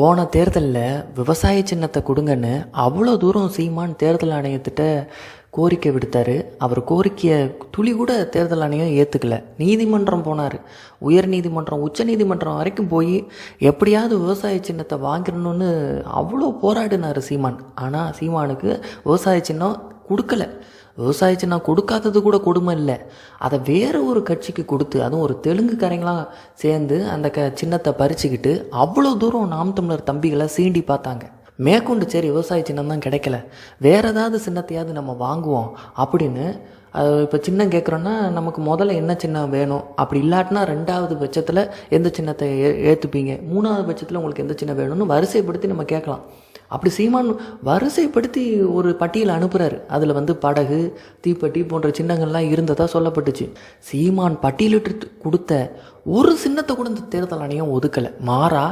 போன தேர்தலில் விவசாய சின்னத்தை கொடுங்கன்னு அவ்வளோ தூரம் சீமான் தேர்தல் ஆணையத்திட்ட கோரிக்கை விடுத்தார். அவர் கோரிக்கையை துளி கூட தேர்தல் ஆணையம் ஏற்றுக்கல நீதிமன்றம் போனார். உயர் நீதிமன்றம் உச்ச நீதிமன்றம் வரைக்கும் போய் எப்படியாவது விவசாய சின்னத்தை வாங்கிடணும்னு அவ்வளோ போராடினார் சீமான். ஆனால் சீமானுக்கு விவசாய சின்னம் கொடுக்கல. விவசாயிச்சு சின்னம் கொடுக்காதது கூட கொடுமை இல்லை. அதை வேறு ஒரு கட்சிக்கு கொடுத்து அதுவும் ஒரு தெலுங்குக்காரங்களாம் சேர்ந்து அந்த க சின்னத்தை பறிச்சுக்கிட்டு அவ்வளோ தூரம் நாம் தமிழர் தம்பிகளை சீண்டி பார்த்தாங்க. மேற்கொண்டு சரி விவசாய சின்னம் தான் கிடைக்கல. வேறு ஏதாவது சின்னத்தையாவது நம்ம வாங்குவோம் அப்படின்னு இப்போ சின்னம் கேட்குறோன்னா நமக்கு முதல்ல என்ன சின்னம் வேணும்? அப்படி இல்லாட்டினா ரெண்டாவது பட்சத்தில் எந்த சின்னத்தை ஏ ஏற்றுப்பீங்க மூணாவது பட்சத்தில் உங்களுக்கு எந்த சின்னம் வேணும்னு வரிசைப்படுத்தி நம்ம கேட்கலாம். அப்படி சீமான் வரிசைப்படுத்தி ஒரு பட்டியல் அனுப்புகிறாரு அதில் வந்து படகு தீப்பெட்டி போன்ற சின்னங்கள்லாம் இருந்ததா சொல்லப்பட்டுச்சு. சீமான் பட்டியலிட்டு கொடுத்த ஒரு சின்னத்தை கூட இந்த தேர்தல் ஆணையம் ஒதுக்கலை. மாறா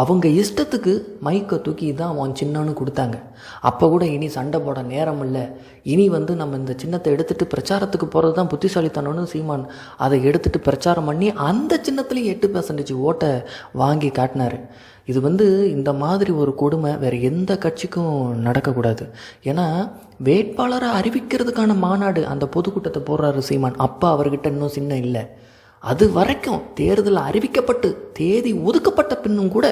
அவங்க இஷ்டத்துக்கு மைக்கை தூக்கி தான் அவன் சின்னன்னு கொடுத்தாங்க. அப்போ கூட இனி சண்டை போட நேரம் இல்லை. இனி வந்து நம்ம இந்த சின்னத்தை எடுத்துகிட்டு பிரச்சாரத்துக்கு போகிறது தான் புத்திசாலித்தனம்னு சீமான் அதை எடுத்துட்டு பிரச்சாரம் பண்ணி அந்த சின்னத்துலேயும் எட்டு பர்சன்டேஜ் ஓட்டை வாங்கி காட்டினார். இது வந்து இந்த மாதிரி ஒரு கொடுமை வேறு எந்த கட்சிக்கும் நடக்கக்கூடாது. ஏன்னா வேட்பாளரை அறிவிக்கிறதுக்கான மாநாடு அந்த பொதுக்கூட்டத்தை போடுறாரு சீமான். அப்பா அவர்கிட்ட இன்னும் சின்ன இல்லை. அது வரைக்கும் தேர்தல் அறிவிக்கப்பட்டு தேதி ஒதுக்கப்பட்ட பின்னும் கூட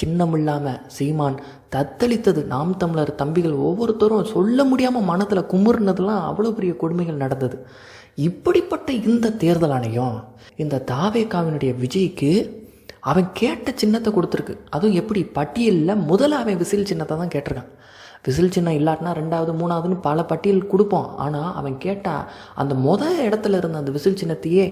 சின்னம் இல்லாமல் சீமான் தத்தளித்தது நாம் தமிழர் தம்பிகள் ஒவ்வொருத்தரும் சொல்ல முடியாமல் மனத்தில் குமுறுனதுலாம் அவ்வளோ பெரிய கொடுமைகள் நடந்தது. இப்படிப்பட்ட இந்த தேர்தல் ஆணையம் இந்த தாவேகாவினுடைய விஜய்க்கு அவன் கேட்ட சின்னத்தை கொடுத்துருக்கு. அதுவும் எப்படி? பட்டியலில் முதல்ல அவன் விசில் சின்னத்தை தான் கேட்டிருக்கான். விசில் சின்னம் இல்லாட்டினா ரெண்டாவது மூணாவதுன்னு பல பட்டியல் கொடுப்போம். ஆனால் அவன் கேட்டா அந்த முத இடத்துல இருந்த அந்த விசில் சின்னத்தையே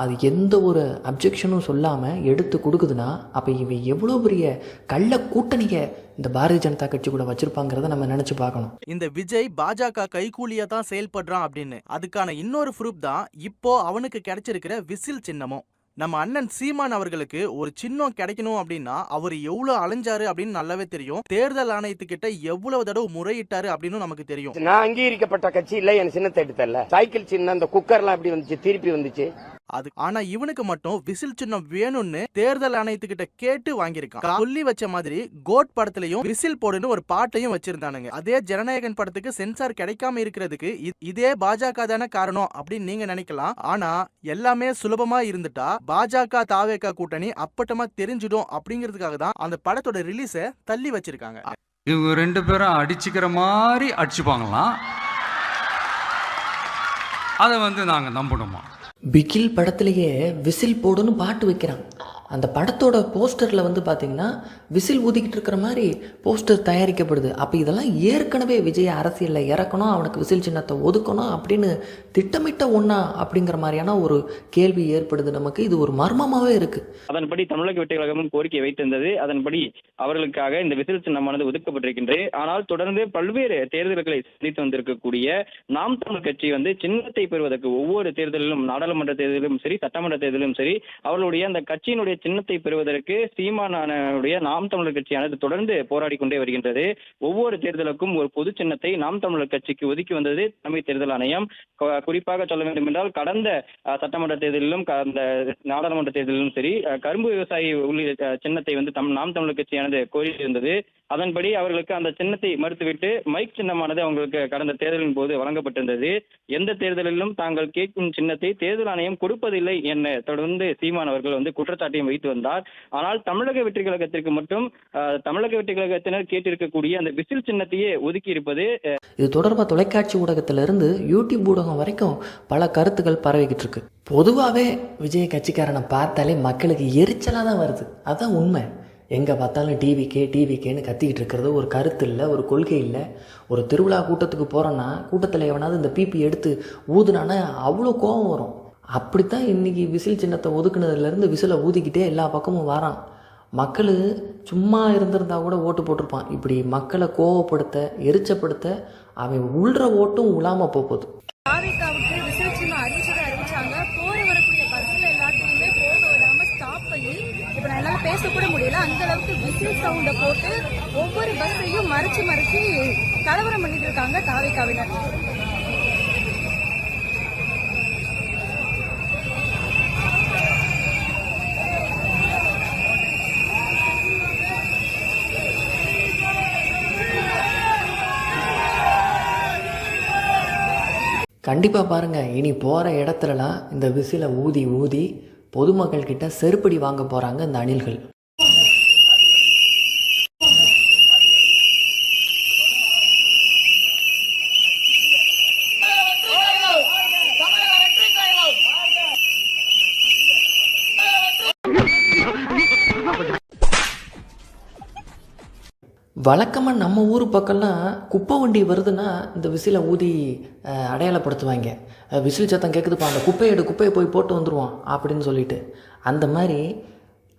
அது எந்த ஒரு அப்ஜெக்ஷனும் சொல்லாமல் எடுத்து கொடுக்குதுன்னா அப்போ இவன் எவ்வளோ பெரிய கள்ள கூட்டணியை இந்த பாரதிய ஜனதா கட்சி கூட வச்சுருப்பாங்கிறத நம்ம நினச்சி பார்க்கணும். இந்த விஜய் பாஜக கைகூலியா தான் செயல்படுறான் அப்படின்னு. அதுக்கான இன்னொரு ப்ரூப் தான் இப்போ அவனுக்கு கிடைச்சிருக்கிற விசில் சின்னமும். நம்ம அண்ணன் சீமான் அவர்களுக்கு ஒரு சின்னம் கிடைக்கணும் அப்படின்னா அவர் எவ்வளவு அலைஞ்சாரு அப்படின்னு நல்லாவே தெரியும். தேர்தல் ஆணையத்துக்கிட்ட எவ்வளவு தடவை முறையிட்டாரு அப்படின்னு நமக்கு தெரியும். நான் அங்கீகரிக்கப்பட்ட கட்சி இல்ல என் சின்னத்தை எடுத்தல சைக்கிள் சின்னம் அந்த குக்கர்லாம் எப்படி வந்துச்சு? திருப்பி வந்துச்சு. அது ஆனா இவனுக்கு மட்டும் விசில் சின்னம் வேணும்னு தேர்தல் ஆணையத்துக்கிட்ட கேட்டு வாங்கியிருக்கான். சொல்லி வச்ச மாதிரி கோட் படத்துலயும் விசில் போடுன்னு ஒரு பாட்டையும் வச்சிருந்தானுங்க. அதே ஜனநாயகன் படத்துக்கு சென்சார் கிடைக்காம இருக்கிறதுக்கு இதே பாஜக தானே காரணம் அப்படின்னு நீங்க நினைக்கலாம். ஆனா எல்லாமே சுலபமா இருந்துட்டா பாஜக தாவேகா கூட்டணி அப்பட்டமா தெரிஞ்சிடும் அப்படிங்கிறதுக்காக தான் அந்த படத்தோட ரிலீஸை தள்ளி வச்சிருக்காங்க. இவங்க ரெண்டு பேரும் அடிச்சுக்கிற மாதிரி அடிச்சுப்பாங்களாம். அதை வந்து நாங்கள் நம்பணுமா? பிகில் படத்துலேயே விசில் போடுன்னு பாட்டு வைக்கிறான். அந்த படத்தோட போஸ்டரில் வந்து பார்த்தீங்கன்னா விசில் ஊதிக்கிட்டு இருக்கிற மாதிரி போஸ்டர் தயாரிக்கப்படுது. அப்போ இதெல்லாம் ஏற்கனவே விஜய் அரசியலில் இறக்கணும் அவனுக்கு விசில் சின்னத்தை ஒதுக்கணும் அப்படின்னு திட்டமிட்ட ஒன்றா அப்படிங்கிற மாதிரியான ஒரு கேள்வி ஏற்படுது நமக்கு. இது ஒரு மர்மமாகவே இருக்குது அதன்படி தமிழக வெற்றி கழகமும் கோரிக்கை வைத்திருந்தது. அதன்படி அவர்களுக்காக இந்த விசில் சின்னமானது ஒதுக்கப்பட்டிருக்கின்றது. ஆனால் தொடர்ந்து பல்வேறு தேர்தல்களை சந்தித்து வந்திருக்கக்கூடிய நாம் தமிழ் கட்சி வந்து சின்னத்தை பெறுவதற்கு ஒவ்வொரு தேர்தலிலும் நாடாளுமன்ற தேர்தலிலும் சரி சட்டமன்ற தேர்தலிலும் சரி அவர்களுடைய அந்த கட்சியினுடைய சின்னத்தை பெறுவதற்கு சீமானுடைய நாம் தமிழர் கட்சியானது தொடர்ந்து போராடி கொண்டே வருகின்றது. ஒவ்வொரு தேர்தலுக்கும் ஒரு பொது சின்னத்தை நாம் தமிழர் கட்சிக்கு ஒதுக்கி வந்தது தலைமை தேர்தல் ஆணையம். குறிப்பாக சொல்ல வேண்டும் என்றால் கடந்த சட்டமன்ற தேர்தலிலும் கடந்த நாடாளுமன்ற தேர்தலிலும் சரி கரும்பு விவசாயி உள்ளிட்ட சின்னத்தை வந்து தம் நாம் தமிழர் கட்சியானது கோரியிருந்தது. அதன்படி அவர்களுக்கு அந்த சின்னத்தை மறுத்துவிட்டு மைக் சின்னமானது அவங்களுக்கு கடந்த தேர்தலின் போது வழங்கப்பட்டிருந்தது. எந்த தேர்தலிலும் தாங்கள் கேட்கும் சின்னத்தை தேர்தல் ஆணையம் கொடுப்பதில்லை என தொடர்ந்து சீமான் அவர்கள் வந்து குற்றச்சாட்டையும் வைத்து வந்தார். ஆனால் தமிழக வெற்றி கழகத்திற்கு மட்டும் தமிழக வெற்றி கழகத்தினர் கேட்டிருக்கக்கூடிய அந்த விசில் சின்னத்தையே ஒதுக்கி இருப்பது இது தொடர்பாக தொலைக்காட்சி ஊடகத்திலிருந்து யூடியூப் ஊடகம் வரைக்கும் பல கருத்துக்கள் பரவிக்கிட்டு இருக்கு. பொதுவாகவே விஜய் கட்சிக்காரனை பார்த்தாலே மக்களுக்கு எரிச்சலாக தான் வருது. அதுதான் உண்மை. எங்கே பார்த்தாலும் டிவிக்கே டிவிக்கேன்னு கத்திக்கிட்டு இருக்கிறது. ஒரு கருத்து இல்லை ஒரு கொள்கை இல்லை. ஒரு திருவிழா கூட்டத்துக்கு போகிறோன்னா கூட்டத்தில் எவனாவது இந்த பிபி எடுத்து ஊதுனானா அவ்வளோ கோபம் வரும். அப்படித்தான் இன்னைக்கு விசில் சின்னத்தை ஒதுக்குனதுலேருந்து விசிலை ஊதிக்கிட்டே எல்லா பக்கமும் வரான். மக்கள் சும்மா இருந்திருந்தா கூட ஓட்டு போட்டிருப்பான். இப்படி மக்களை கோவப்படுத்த எரிச்சப்படுத்த அவன் உள்ற ஓட்டும் உலாம போகுது. தாவேக்காவுக்கு ரிசல்ட் வரக்கூடிய ஸ்டாப் பண்ணி பேசக்கூட முடியல. அந்த அளவுக்கு விசில் சவுண்ட போட்டு ஒவ்வொரு பஸ்ஸையும் மறைச்சு மறைச்சு கலவரம் பண்ணிட்டு இருக்காங்க தாவேக்காவினர் கண்டிப்பாக பாருங்கள் இனி போகிற இடத்துலலாம் இந்த விசிலை ஊதி ஊதி பொதுமக்கள் கிட்ட செருப்படி வாங்க போகிறாங்க இந்த அணில்கள். வழக்கமாக நம்ம ஊர் பக்கம்லாம் குப்பை வண்டி வருதுன்னா இந்த விசிலை ஊதி அடையாளப்படுத்துவாங்க. விசில் சத்தம் கேட்குதுப்பா அந்த குப்பையை எடு குப்பையை போய் போட்டு வந்துடுவோம் அப்படின்னு சொல்லிட்டு. அந்த மாதிரி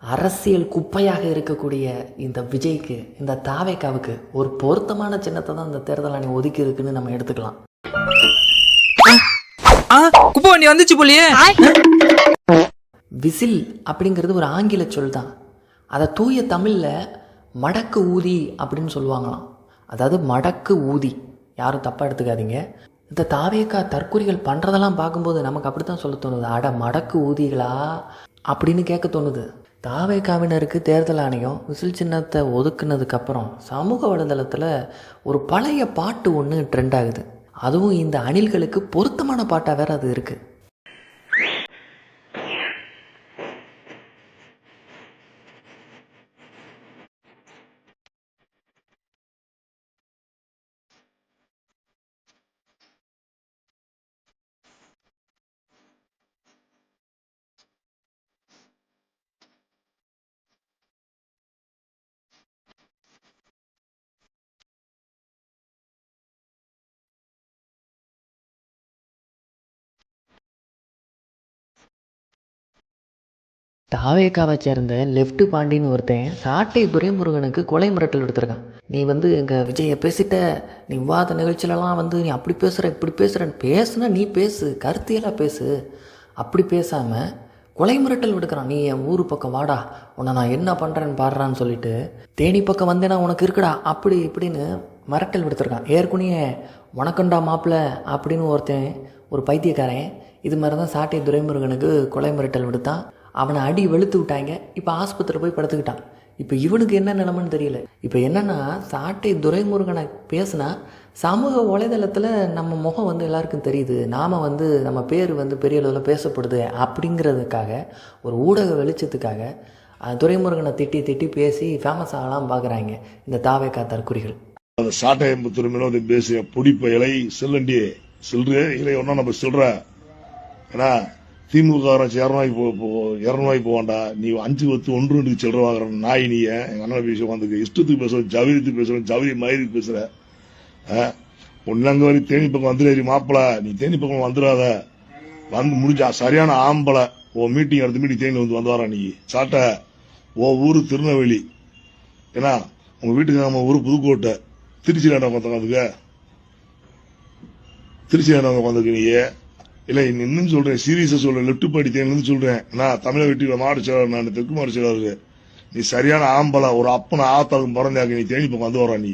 அரசியல் குப்பையாக இருக்கக்கூடிய இந்த விஜய்க்கு இந்த தாவேக்காவுக்கு ஒரு பொருத்தமான சின்னத்தை தான் இந்த தேர்தல் ஆணையம் ஒதுக்கி இருக்குன்னு நம்ம எடுத்துக்கலாம். குப்பை வண்டி வந்துச்சு போலியே. விசில் அப்படிங்கிறது ஒரு ஆங்கில சொல் தான். அதை தூய தமிழில் மடக்கு ஊதி அப்படின்னு சொல்லுவாங்களாம். அதாவது மடக்கு ஊதி. யாரும் தப்பாக எடுத்துக்காதீங்க. இந்த தாவேக்கா தற்கொலைகள் பண்ணுறதெல்லாம் பார்க்கும்போது நமக்கு அப்படி தான் சொல்ல தோணுது. அட மடக்கு ஊதிகளா? அப்படின்னு கேட்க தோணுது. தாவேக்காவினருக்கு தேர்தல் ஆணையம் விசில் சின்னத்தை ஒதுக்குனதுக்கப்புறம் சமூக வலைதளத்தில் ஒரு பழைய பாட்டு ஒன்று ட்ரெண்ட் ஆகுது. அதுவும் இந்த அணில்களுக்கு பொருத்தமான பாட்டாக வேறு அது இருக்குது தாவேக்காவை சேர்ந்த லெஃப்ட் பாண்டின்னு ஒருத்தன் சாட்டை துரைமுருகனுக்கு கொலை மிரட்டல் எடுத்திருக்கான் நீ வந்து எங்கள் விஜயை பேசிட்ட நீ விவாத நிகழ்ச்சியிலலாம் வந்து நீ அப்படி பேசுகிற இப்படி பேசுகிறன்னு பேசுனா நீ பேசு கருத்தியெல்லாம் பேசு. அப்படி பேசாமல் கொலை மிரட்டல் விடுக்கிறான். நீ என் ஊர் பக்கம் வாடா உன்னை நான் என்ன பண்ணுறேன்னு பாடுறான்னு சொல்லிட்டு தேனி பக்கம் வந்தேன்னா உனக்கு இருக்குடா அப்படி இப்படின்னு மிரட்டல் விடுத்திருக்கான். ஏற்கனவே உனக்குண்டா மாப்பிள்ள அப்படின்னு ஒருத்தன் ஒரு பைத்தியக்காரன் இது மாதிரி தான் சாட்டை துரைமுருகனுக்கு கொலை மிரட்டல் விடுத்தான். அவனை அடி வெளுத்து விட்டாங்க. இப்போ ஆஸ்பத்திரி போய் படுத்துக்கிட்டான். இப்போ இவனுக்கு என்ன நிலமைன்னு தெரியல. இப்போ என்னன்னா சாட்டை துரைமுருகனை பேசுனா சமூக வலைதளத்தில் நம்ம முகம் வந்து எல்லாருக்கும் தெரியுது. நாம் வந்து நம்ம பேர் வந்து பெரிய அளவில் பேசப்படுது அப்படிங்கிறதுக்காக ஒரு ஊடக வெளிச்சத்துக்காக துரைமுருகனை திட்டி திட்டி பேசி ஃபேமஸ் ஆகலாம் பார்க்குறாங்க இந்த தாவேக்கா தற்குறிகள் அந்த சாட்டையம்புத்தூர் மீனோட பேசிய புடிப்ப இலை செல்லண்டி சில்லு இலை ஒன்றும் நம்ம சொல்கிற ஏன்னா திமுக இரநூறுவாய்க்கு போ போ- இரநூறுவாய்க்கு நீ அஞ்சு பத்து ஒன்று ரெண்டு சில்லற வாங்குற நாய் நீ எங்க அண்ணன் பேசி உட்காந்துக்கு இஷ்டத்துக்கு பேசுற ஜவிரத்துக்கு பேசுற ஜவிரி மயிருக்கு பேசுற. ஒன்னங்க வரை தேனி பக்கம் வந்துடாரி மாப்பிள. நீ தேனி பக்கம் வந்துடாத. வந்து முடிஞ்சா சரியான ஆம்பளை. ஓ மீட்டிங் அடுத்த மீட்டிங் தேனி வந்து வந்து நீ? சாட்ட. ஓ ஊரு திருநெல்வேலி. ஏன்னா உங்க வீட்டுக்கு நம்ம ஊர் புதுக்கோட்டை. திருச்சியில் என்ன உட்காந்துக்க திருச்சியில் என்ன உட்காந்துக்கு நீ இல்ல இன்னும் சொல்றேன். சீரியஸா சொல்றேன். லெப்ட் பாடி தேனிலிருந்து சொல்றேன். நான் தமிழக வெட்டி மாவட்ட செயலாளர் நான் தெற்கு மாவட்ட செயலாளர் நீ சரியான ஆம்பளை ஒரு அப்பனை ஆத்தாவுக்கு பிறந்தாக்க நீ தேனி பக்கம் வந்து வரா நீ.